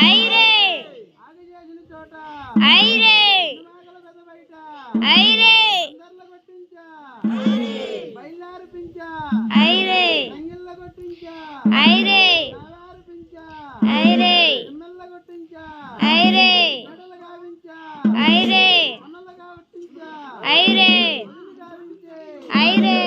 ఐరే ఐరే ఐరే ఐరే ఐరే ఐరే ఐరే ఐరే ఐరే ఐరే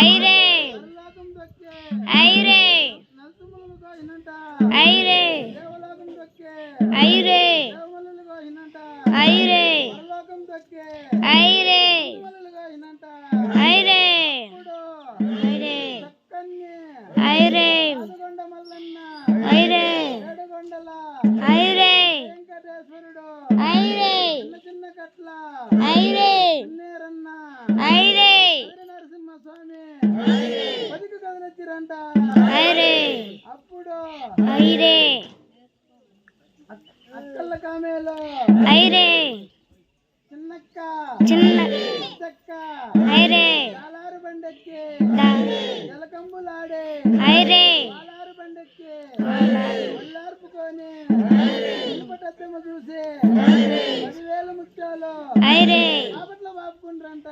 ఐరే ఐరే ఐరే ఐరే ఐరే ఐరే ఐరే ఐరే ఐరే ఐరే ఐరే ఐరే ఐరే అప్పుడు ఐరే అక్కల కామేలో. ఐరే చిన్నక్క. చిన్న చిన్నక్క ఐరే దాలారు బండక్కి. జలకంబులాడే ఐరే దాలారు బండక్కి. ఒళ్ళార్పుకొని. చూసే. పదివేల ఐరే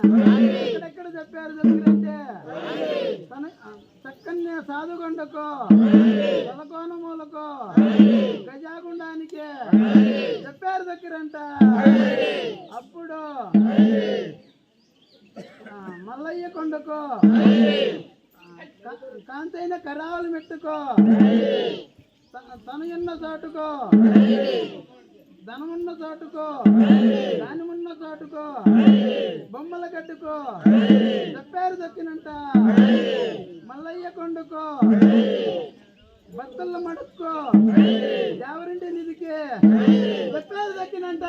ఎక్కడ చెప్పారు చెప్పినట్టే చక్కన్నే సాధుగండకు తలకోనమూలకు గజాగుండానికి చెప్పారు దగ్గరంట. అప్పుడు మల్లయ్య కొండకు కాంతైన కరావలు మెట్టుకో తన ఎన్న చాటుకో ధనమున్న చాటుకో. దానమున్న చాటుకో. బొమ్మలు కట్టుకో. చెప్పారు దక్కినంట. మల్లయ్య కొండుకో. బత్తల్లో మడుక్కో. ఎవరింటి నిధికే. చెప్పారు దక్కినంట.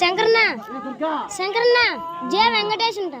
శంకరన్న శంకరన్న జే వెంకటేష్ ఉంటా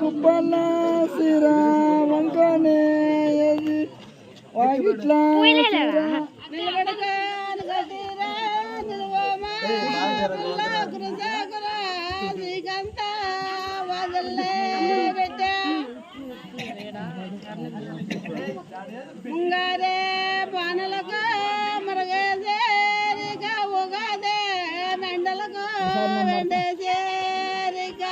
కుప్పన్న సిరా వంకనే వాగిట్లా నిలబడగా నిలబడగా నిలబడగా ಹೋಗದೆ ಮೆಂಡಲಕ ವೆಂಡೆ ಸೇರಿಕ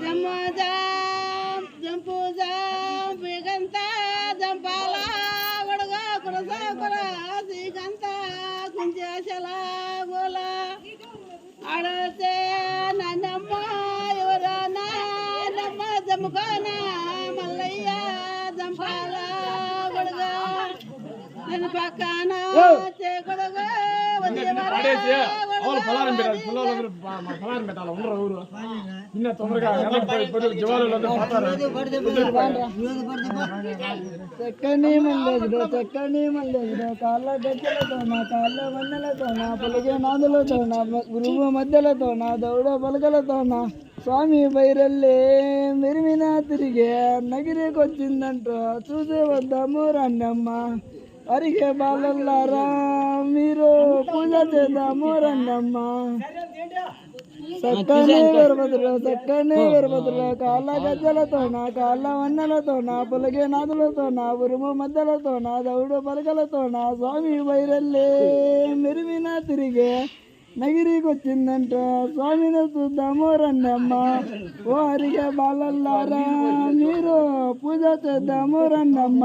Jammu jam jump jam ಬೇಗಂತ ಜಂಪಾಲ ಒಡಗ ಕುರಸ ಕುರ ಸಿಗಂತ Kunja ಶಲ ಗೋಲ ಆಡತೆ ನನ್ನಮ್ಮ ಇವರ ನಮ್ಮ ಜಮುಖನ చెక్కని మళ్ళీ చెక్కని మళ్ళీ కాళ్ళ గట్టెలతో నా కాళ్ళ నాదులతో నా గురువు మధ్యలతో నా దౌడ పలకలతో నా స్వామి బైరల్లే మెరిమినా తిరిగే నగిరేకొచ్చిందంట. చూసే వద్దాము రండమ్మా. అరిగే బాలల్లారా మీరు పూజ చేద్దాము రండమ్మ. చక్కనే వీరభద్రుడు చక్కనే వీరభద్రుడు కాళ్ళ గజ్జలతో నా కాళ్ళ వన్నెలతో నా పులగే నాదులతో నా ఉరుము మధ్యలతో నా దౌడు పలకలతో నా స్వామి వైరల్లే. మెరిమిన తిరిగే నగిరికొచ్చిందంట స్వామిని చూద్దాము రండమ్మ. ఓ అరిగే బాలల్లారా మీరు పూజ చేద్దాము రండమ్మ.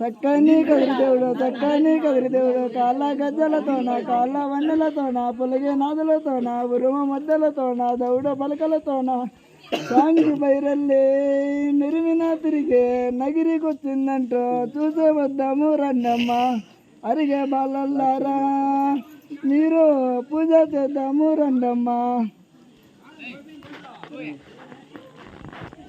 చక్కని కదిరి దేవుడు చక్కని కదిరి దేవుడు కాళ్ళ గజ్జలతో నా కాళ్ళ వన్నెలతో నా పులగే నాదులతో నా ఉరుమ మధ్యలతో నా దౌడ పలకలతో నా స్వామికి బైరల్లే మెరిమిన తిరిగే నగిరికొచ్చిందంట చూసే వద్దాము రండమ్మ. అరిగే బాలల్లారా మీరు పూజ చేద్దాము రండమ్మ.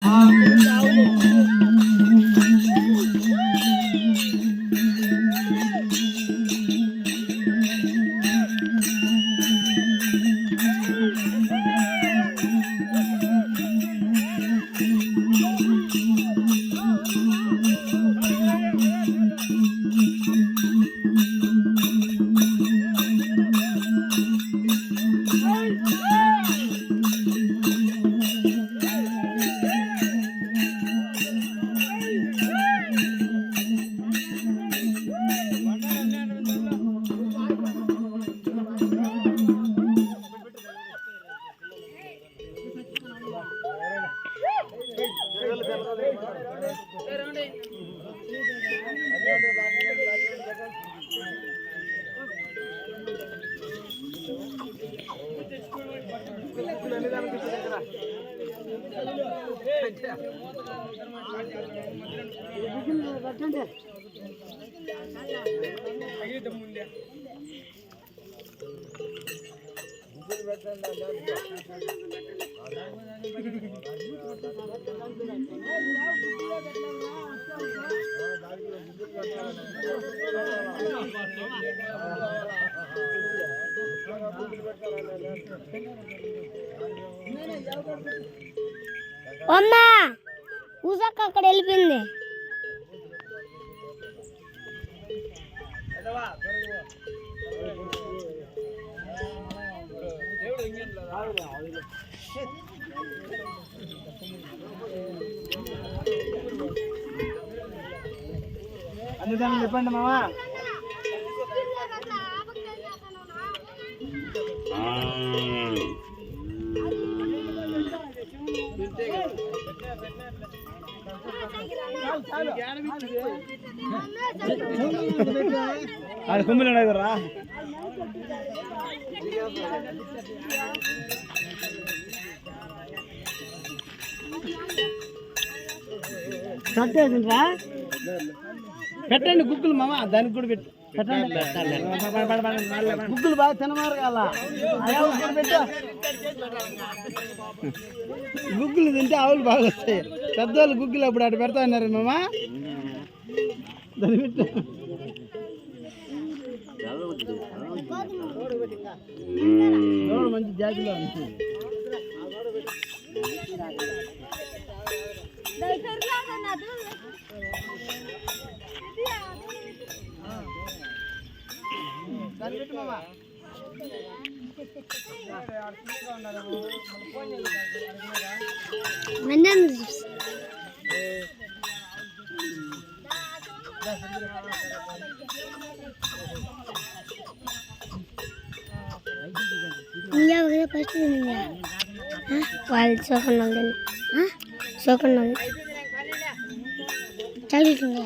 啊 పదమ్మా పెడతాను దింపేనా అమ్మా ఊసక్క అక్కడ వెళ్ళిపోయింది. అన్ని దాన్ని చెప్పండి మావా అది కుమ్మిలు రా కట్టేసిండ్రా పెట్టండి గుగ్గులు మామ దానికి కూడా పెట్టు గుగ్గులు బాగా తినమారు కదా. పెట్టు. గుగ్గులు తింటే ఆవులు బాగా వస్తాయి పెద్దవాళ్ళు గుగ్గులు అప్పుడు అటు పెడతా ఉన్నారు మామ. దాన్ని పెట్టు మంచి జాతిలో ఉంది మందం ఫస్ట్ వాళ్ళు సోకన్నాళ్ళు సోకన్నాళ్ళు చదువుతుందా